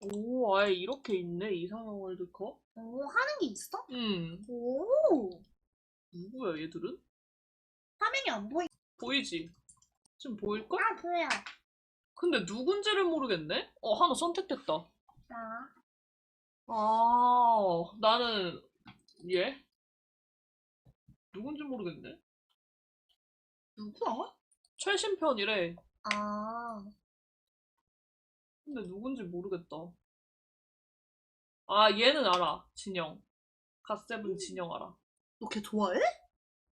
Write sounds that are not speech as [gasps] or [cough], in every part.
오, 아예 이렇게 있네, 이상형 월드컵. 오, 하는 게 있어? 음, 오, 누구야, 얘들은? 화면이 안 보이. 보이지? 지금 보일걸? 아, 보여. 근데 누군지를 모르겠네? 어, 하나 선택됐다. 자, 아, 나는, 얘? 누군지 모르겠네. 누구야? 최신 편이래. 아, 근데 누군지 모르겠다. 아, 얘는 알아. 진영. 갓세븐 진영 알아. 너 걔 좋아해?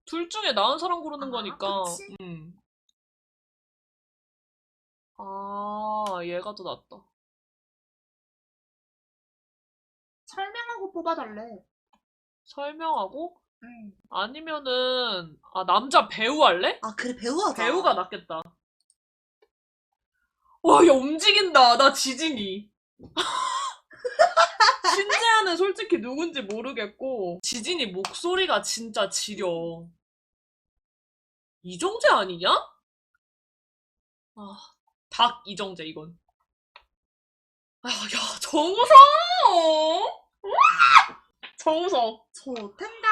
둘 중에 나은 사람 고르는 아, 거니까. 그치. 음. 아, 얘가 더 낫다. 설명하고 뽑아달래. 설명하고? 응. 아니면은, 아, 남자 배우 할래? 아, 그래, 배우하자. 배우가 낫겠다. 와, 야, 움직인다. 나 지진이. [laughs] 신재하는 솔직히 누군지 모르겠고, 지진이 목소리가 진짜 지려. 이정재 아니냐? 아, 닭 이정재, 이건. 아, 야, 정우성! 우와! 정우성. 좋텐다.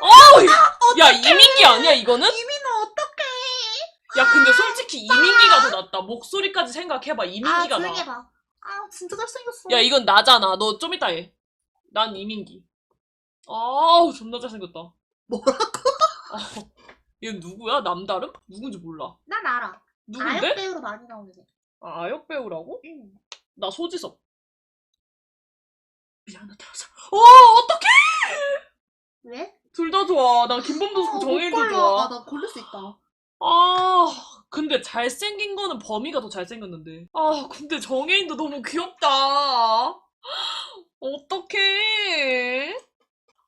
어, 야, 이민기 아니야, 이거는? 이민호 어떡해. 야, 근데 솔직히 이민기가 더 낫다. 목소리까지 생각해봐. 아, 이민기가 조용히 나. 해봐. 아, 진짜 잘생겼어. 야, 이건 나잖아. 너 좀 이따 해. 난 이민기. 아우, 존나 잘생겼다. 뭐라고? 아, 얘 누구야? 남다름? 누군지 몰라. 난 알아. 아역 누군데? 배우로 많이 나오는 애. 아, 아역 배우라고? 응. 나 소지섭. 미안하다. 어, 어떡해! 왜? 둘 다 좋아. 나 김범도 아, 좋고 못 정혜인도 골라. 좋아. 아, 나 고를 수 있다. 아, 근데 잘생긴 거는 범이가 더 잘생겼는데. 아, 근데 정혜인도 너무 귀엽다. 어떡해.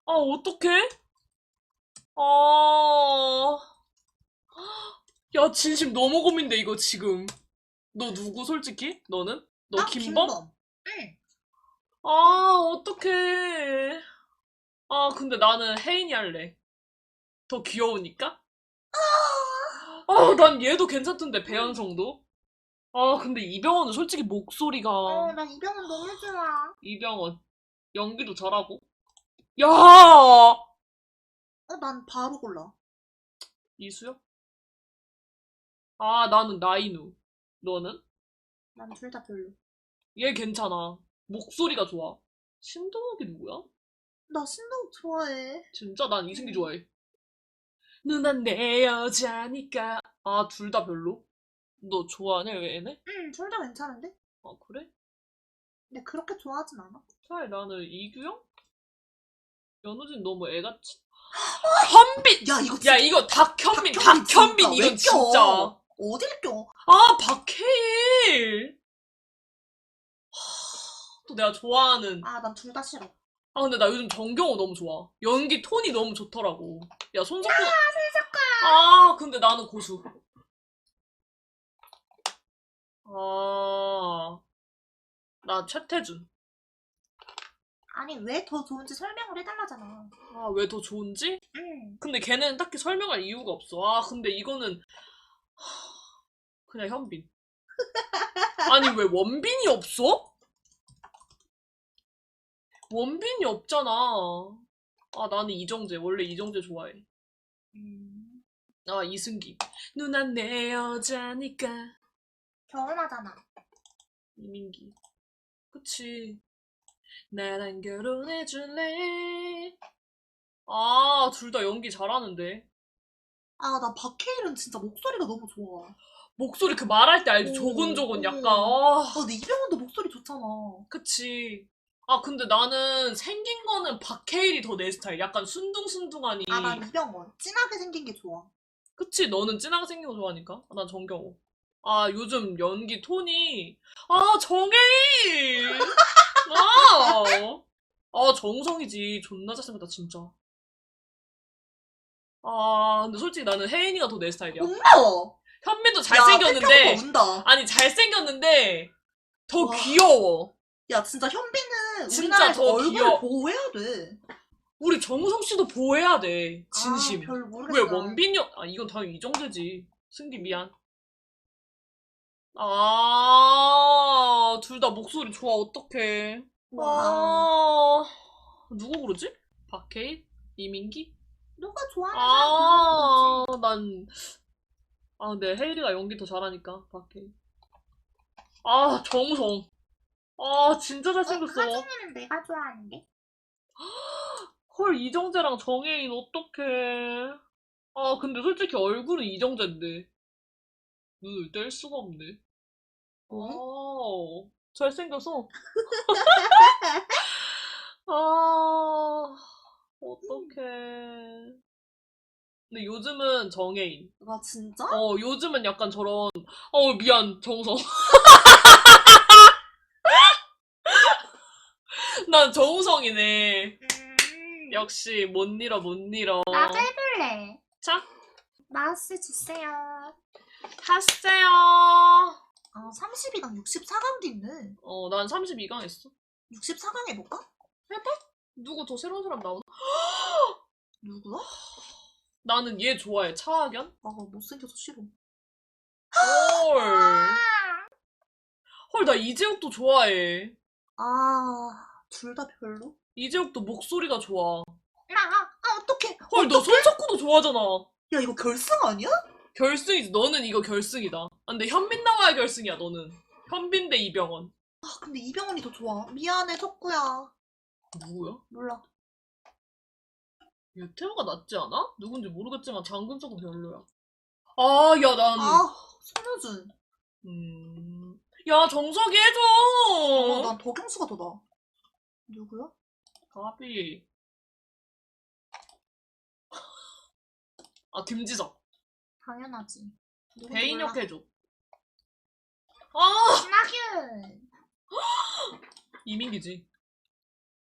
아, 어떡해? 아. 야, 진심 너무 고민돼, 이거 지금. 너 누구, 솔직히? 너는? 너 나 김범? 응. 아, 어떡해. 아, 근데 나는 혜인이 할래. 더 귀여우니까? 아, 난 얘도 괜찮던데, 배현성도. 아, 근데 이병헌은 솔직히 목소리가. 어, 나 이병헌 너무 좋아. 이병헌. 연기도 잘하고. 야! 아, 어, 난 바로 골라. 이수요? 아, 나는 나인우. 너는? 난 둘 다 별로. 얘 괜찮아. 목소리가 좋아. 신동욱이 누구야? 나 신동욱 좋아해. 진짜 난 이승기 좋아해. 누나 내 여자니까. 아, 둘 다 별로? 너 좋아하네, 왜 얘네? 응, 둘 다 괜찮은데? 아, 그래? 근데 그렇게 좋아하진 않아. 차라리 나는 이규영? 연우진 너무 애같이. 현빈! 야, 이거 야, 이거 박현빈 닥현빈, 진짜. 이건 왜 진짜. 껴? 어딜 껴? 아, 박해일! 하, 또 내가 좋아하는. 아, 난 둘 다 싫어. 아, 근데 나 요즘 정경호 너무 좋아. 연기 톤이 너무 좋더라고. 야, 손석구. 아, 근데 나는 고수. 아, 나 최태준. 아니, 왜 더 좋은지 설명을 해달라잖아. 아, 왜 더 좋은지? 응. 근데 걔는 딱히 설명할 이유가 없어. 아, 근데 이거는 하, 그냥 현빈. [laughs] 아니, 왜 원빈이 없어? 원빈이 없잖아. 아, 나는 이정재. 원래 이정재 좋아해. 음. 아, 이승기. 누나 내 여자니까. 결혼하잖아. 이민기. 그치. 나랑 결혼해줄래? 아, 둘 다 연기 잘하는데. 아, 나 박해일은 진짜 목소리가 너무 좋아. 목소리 그 말할 때 알지? 오, 조곤조곤 오. 약간, 아, 아, 근데 이병헌도 목소리 좋잖아. 그치. 아, 근데 나는 생긴 거는 박해일이 더 내 스타일. 약간 순둥순둥하니. 아, 난 이병헌. 진하게 생긴 게 좋아. 그치? 너는 진하게 생긴 거 좋아하니까. 아, 난 정경호. 아, 요즘 연기 톤이. 아, 정혜일! 아! 아, 정우성이지. 존나 잘생겼다, 진짜. 아, 근데 솔직히 나는 혜인이가 더 내 스타일이야. 엄마! 현민도 야, 잘생겼는데. 운다. 아니, 잘생겼는데. 더 와. 귀여워. 야, 진짜 현빈은 진짜 우리나라에서 더 얼굴 귀여워. 보호해야 돼. 우리 정우성 씨도 보호해야 돼. 진심. 아, 별 왜 모르겠어. 원빈이, 아, 이건 당연히 이정재지. 승기 미안. 아, 둘 다 목소리 좋아, 어떡해. 와. 아, 누구 고르지? 박해일? 이민기? 누가 좋아하는 아, 난, 아, 근데 혜일이가 연기 더 잘하니까, 박해일. 아, 정성. 아, 진짜 잘생겼어. 하정이는 내가 좋아하는데. [gasps] 헐, 이정재랑 정혜인, 어떡해. 아, 근데 솔직히 얼굴은 이정재인데. 눈을 뗄 수가 없네. 어? [laughs] 아, 잘생겨서. 아, 어떡해. 근데 요즘은 정혜인. 와 진짜? 어, 요즘은 약간 저런, 어, 미안, 정성. [laughs] 난 정우성이네. 음. 역시, 못 잃어, 못 잃어. 나도 해볼래. 자, 마우스 주세요. 하세요. 아 32강 64강도 있네. 어, 난 32강 했어. 64강 해볼까? 누구 더 새로운 사람 나오나? [gasps] 누구야? [gasps] 나는 얘 좋아해. 차학연? 아 못생겨서 싫어. 헐. [gasps] 헐, 나 이재욱도 좋아해. 아 둘 다 별로? 이재욱도 목소리가 좋아. 아, 아, 아 어떡해. 헐, 너 손석구도 좋아하잖아. 야 이거 결승 아니야? 결승이지. 너는 이거 결승이다. 아, 근데 현빈 나와야 결승이야, 너는. 현빈 대 이병헌. 아 근데 이병헌이 더 좋아. 미안해 석구야. 누구야? 몰라. 유태호가 낫지 않아? 누군지 모르겠지만 장근석은 별로야. 아, 야, 난. 아 손효준. 음. 야, 정석이 아, 해줘! 난 덕영수가 더 나아. 누구야? 가비. 아, 김지석. 당연하지. 누군지 배인혁 몰라. 해줘. 아! 김학윤. [gasps] 이민기지.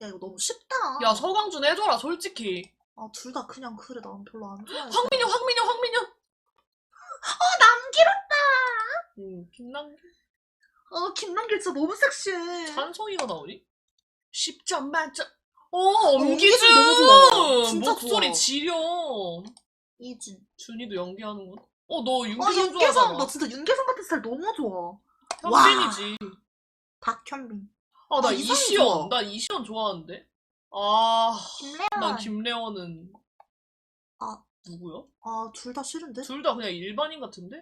야 이거 너무 쉽다. 야, 서강준 해줘라, 솔직히. 아 둘 다 그냥 그래 난 별로 안 좋아해. 황민영, 황민영, 황민영! 어 남기롭다. 음, 김남, 어 김남길 진짜 너무 섹시해. 찬성이가 나오니? 10점 만점. 어, 엄기준 엄기준! 너무 좋아. 진짜 목소리 좋아. 지려. 이준. 준이도 연기하는군. 어, 너아 윤기선 윤계선 좋아하잖아. 나 진짜 윤계선 같은 스타일 너무 좋아. 현빈이지. 박현빈. 아, 나 아, 이상이 이시연. 좋아. 나 이시연 좋아하는데. 아, 김래원. 난 김래원은. 아. 누구야? 아 둘 다 싫은데? 둘 다 그냥 일반인 같은데?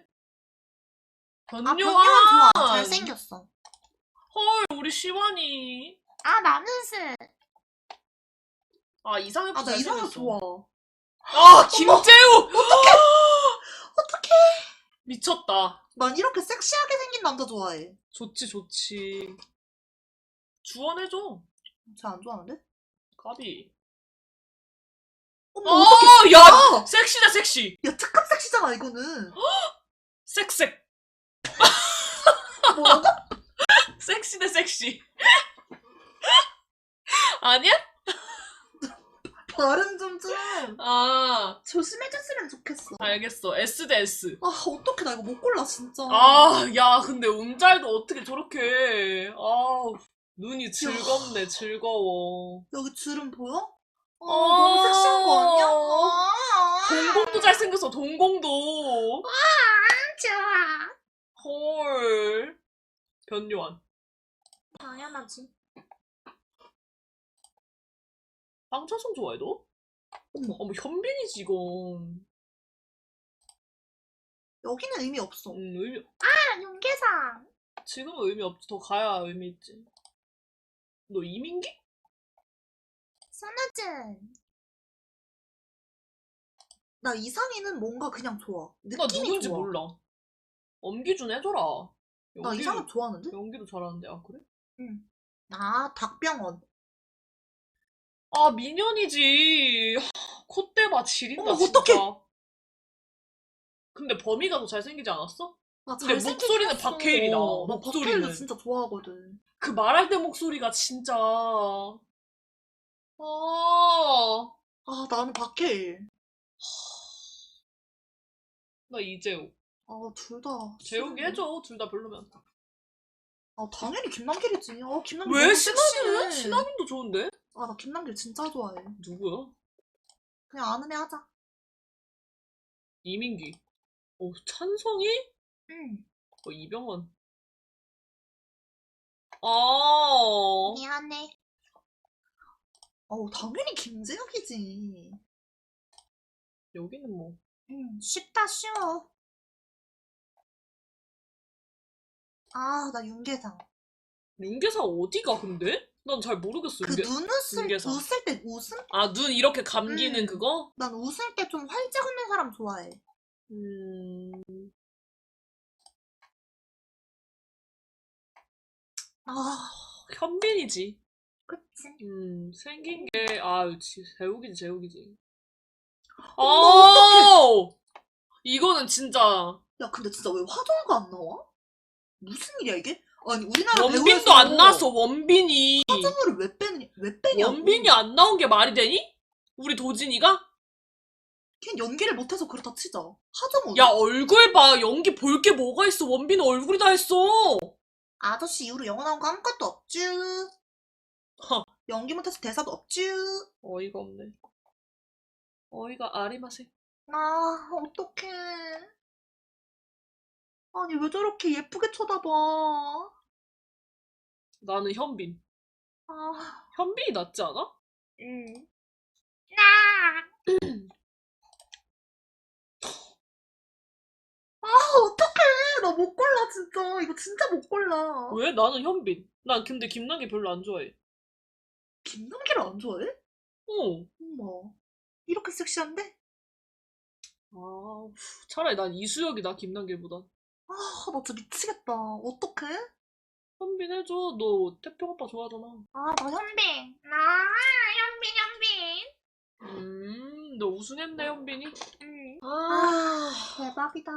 아 변요한 변요한! 좋아. 잘생겼어. 헐, 우리 시완이. 아 남은슬. 아, 이상엽도 아나 이상형 잘생겼어. 좋아. 아, 김재우! [gasps] 어떡해. 미쳤다. 난 이렇게 섹시하게 생긴 남자 좋아해. 좋지, 좋지. 주원해줘. 쟤안 좋아하는데? 가비. 어머 어, 어떡해. 야! 야! 섹시다, 섹시. 야 특급 섹시잖아 이거는. [gasps] 섹색. 뭐라고? [laughs] 섹시 대 섹시. 아니야? 발음 좀 좀. 아, 조심해줬으면 좋겠어. 알겠어. S 대 S. 아 어떡해 나 이거 못 골라 진짜. 아, 야, 근데 음잘도 어떻게 저렇게 해. 아, 눈이 즐겁네, 즐거워. 여기 주름 보여? 어, 어. 너무 섹시한 거 아니야? 아, 동공도 잘생겼어, 동공도. 좋아. 헐. 변요한. 당연하지. 방차성 좋아해, 너? 어머. 어머, 현빈이지, 이건. 여기는 의미 없어. 음, 의미, 아, 윤계상. 지금은 의미 없지. 더 가야 의미 있지. 너 이민기? 손아준. 나 이상희는 뭔가 그냥 좋아. 나 느낌이 누군지 좋아. 몰라. 엄기준 해줘라. 나 연기- 이상희 좋아하는데? 연기도 잘하는데, 아, 그래? 아, 박병원. 아, 민현이지. 하, 콧대 봐, 지린다, 어머, 진짜. 어떡해. 근데 범이가 더 잘생기지 않았어? 나 근데 잘생기긴 목소리는 했어. 박해일이다, 나 목소리는. 박해일도 진짜 좋아하거든. 그 말할 때 목소리가 진짜. 아, 아, 나는 박해일. 나 이재욱. 아, 둘 다. 재욱이 해줘, 둘 다 별로면. 아, 당연히 김남길이지. 아, 김남길 왜? 너무 신하균은? 섹시해. 신하균도 좋은데? 아, 나 김남길 진짜 좋아해. 누구야? 그냥 아는 애 하자. 이민기. 어, 찬성이? 응. 어, 이병헌. 아, 미안해. 어, 당연히 김재혁이지. 여기는 뭐. 응, 쉽다, 쉬워. 아, 나 윤계상. 윤계상 어디가 근데? 난 잘 모르겠어. 그. 눈웃을, 윤계상. 웃을 때 웃음? 아, 눈 이렇게 감기는 음. 그거? 난 웃을 때 좀 활짝 웃는 사람 좋아해. 음, 아, 현빈이지. 그치? 음, 생긴 게, 아, 지, 제욱이지, 제욱이지. 아! 이거는 진짜, 야, 근데 진짜 왜 화정우가 안 나와? 무슨 일이야, 이게? 아니, 우리나라 원빈도 안 나왔어, 원빈이. 화정우를 왜 빼느냐, 왜 빼냐고. 원빈이 안 나온 게 말이 되니? 우리 도진이가? 걔 연기를 못해서 그렇다 치자. 하정우. 야, 얼굴 봐. 연기 볼 게 뭐가 있어. 원빈은 얼굴이 다 했어. 아저씨 이후로 영어 나온 거 아무것도 없쥬. 허. 연기 못해서 대사도 없쥬. 어이가 없네. 어이가 아리마세. 아, 어떡해. 아니, 왜 저렇게 예쁘게 쳐다봐. 나는 현빈. 아, 현빈이 낫지 않아? 응. 나! 아, 어떡해. 나 못 골라, 진짜. 이거 진짜 못 골라. 왜? 나는 현빈. 난 근데 김남기 별로 안 좋아해. 김남기를 안 좋아해? 어. 어머. 이렇게 섹시한데? 아, 차라리 난 이수혁이다, 김남길보다. 아, 나 진짜 미치겠다. 어떡해? 현빈 해줘. 너 태평 오빠 좋아하잖아. 아, 나 현빈. 나, 현빈, 현빈. 음, 너 우승했네, 현빈이. 응. 아, 대박이다.